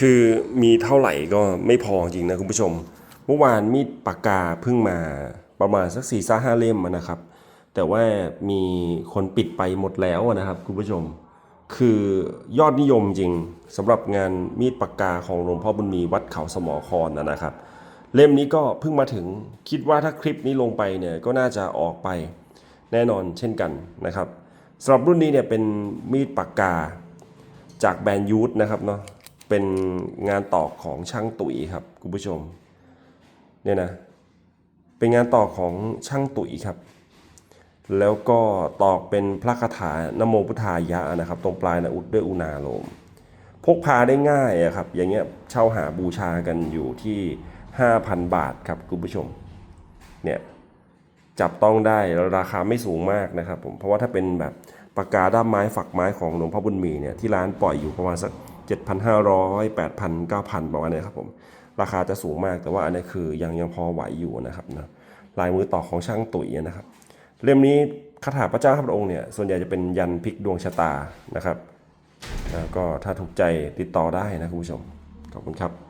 คือมีเท่าไหร่ก็ไม่พอจริงนะคุณผู้ชม เมื่อวานมีดปากกาเพิ่งมาประมาณสักสี่ซ่าห้าเล่มนะครับ แต่ว่ามีคนปิดไปหมดแล้วนะครับคุณผู้ชม คือยอดนิยมจริงสำหรับงานมีดปากกาของหลวงพ่อบุญมีวัดเขาสมอคอนนะนะครับ เล่มนี้ก็เพิ่งมาถึงคิดว่าถ้าคลิปนี้ลงไปเนี่ยก็น่าจะออกไปแน่นอนเช่นกันนะครับสำหรับรุ่นนี้เนี่ยเป็นมีดปากกาจากแบรนด์ยูทนะครับเนาะ เป็นงานตอกของช่างตุ๋ยครับคุณผู้ชมเนี่ยนะเป็นงานตอกของช่างตุ๋ยครับ แล้วก็ตอกเป็นพระคาถานโมพุทธายะนะครับ ตรงปลายนะอุดด้วยอุณาโลม พกพาได้ง่ายอะครับ อย่างเงี้ยเช่าหาบูชากันอยู่ที่ 5,000 บาทครับคุณผู้ชมเนี่ยจับต้องได้ราคาไม่สูงมากนะครับผมเพราะว่าถ้าเป็นแบบปากกาด้ามไม้ฝักไม้ของหลวงพ่อบุญมีเนี่ยที่ร้านปล่อยอยู่ประมาณสัก 7,500 8,000 9,000 ประมาณนี้ครับผม ราคาจะสูงมากแต่ว่าอันนี้คือยังยังพอไหวอยู่นะครับนะลายมือต่อของช่างตุ๋ยนะครับ เล่มนี้คาถาพระเจ้าข้าพระองค์เนี่ยส่วนใหญ่จะเป็นยันพลิกดวงชะตานะครับ แล้วก็ถ้าถูกใจติดต่อได้นะคุณผู้ชม ขอบคุณครับ